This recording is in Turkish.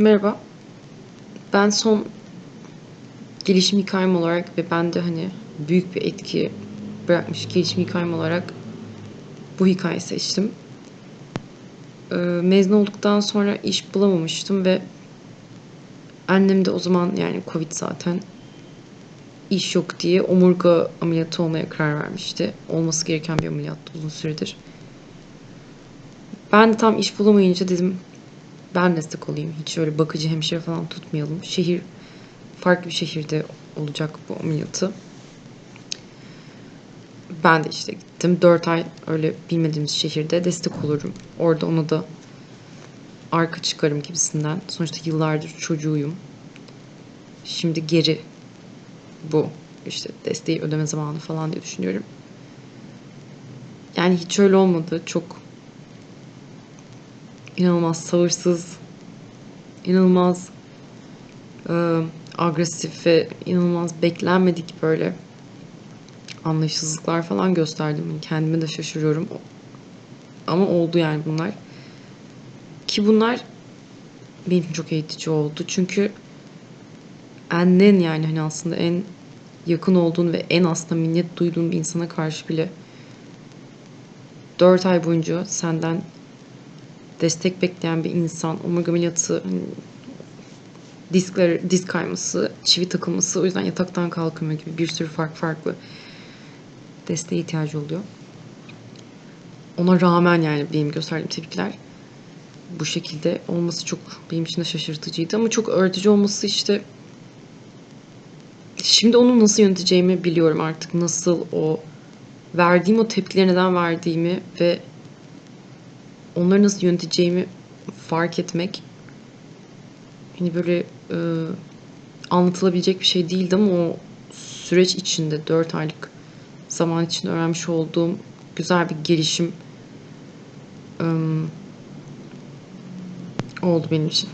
Merhaba. Ben son gelişim hikâyem olarak ve bende, hani, büyük bir etki bırakmış gelişim hikâyem olarak bu hikâyeyi seçtim. Eee, mezun olduktan sonra iş bulamamıştım ve annem de o zaman, yani, COVID zaten, iş yok diye omurga ameliyatı olmaya karar vermişti. Olması gereken bir ameliyattı uzun süredir. Ben de tam iş bulamayınca dedim, ben destek olayım. Hiç öyle bakıcı, hemşire falan tutmayalım. Şehir farklı bir şehirde olacak bu ameliyatı. Ben de, işte, gittim. 4 ay öyle bilmediğimiz şehirde destek olurum. Orada ona da arka çıkarım gibisinden. Sonuçta yıllardır çocuğuyum. Şimdi geri bu, işte, desteği ödeme zamanı falan diye düşünüyorum. Yani, hiç öyle olmadı. Çok inanılmaz sabırsız, inanılmaz, eee, agresif ve inanılmaz beklenmedik, böyle, anlayışsızlıklar falan gösterdim. Kendime de şaşırıyorum. Ama oldu, yani, bunlar. Ki bunlar benim için çok eğitici oldu. Çünkü annen, yani, hani, aslında en yakın olduğun ve en aslında minnet duyduğun bir insana karşı bile 4 ay boyunca senden destek bekleyen bir insan, omurga ameliyatı, hani, diskler disk kayması, çivi takılması, o yüzden yataktan kalkamıyor gibi bir sürü farklı farklı desteğe ihtiyacı oluyor. Ona rağmen, yani, benim gösterdiğim tepkiler bu şekilde olması çok benim için de şaşırtıcıydı ama çok öğretici olması, işte Şimdi onu nasıl yöneteceğimi biliyorum artık. Nasıl o verdiğim o tepkileri neden verdiğimi ve onları nasıl yöneteceğimi fark etmek hani, böyle, eee, anlatılabilecek bir şey değildi ama o süreç içinde 4 aylık zaman içinde öğrenmiş olduğum güzel bir gelişim, emm, oldu benim için.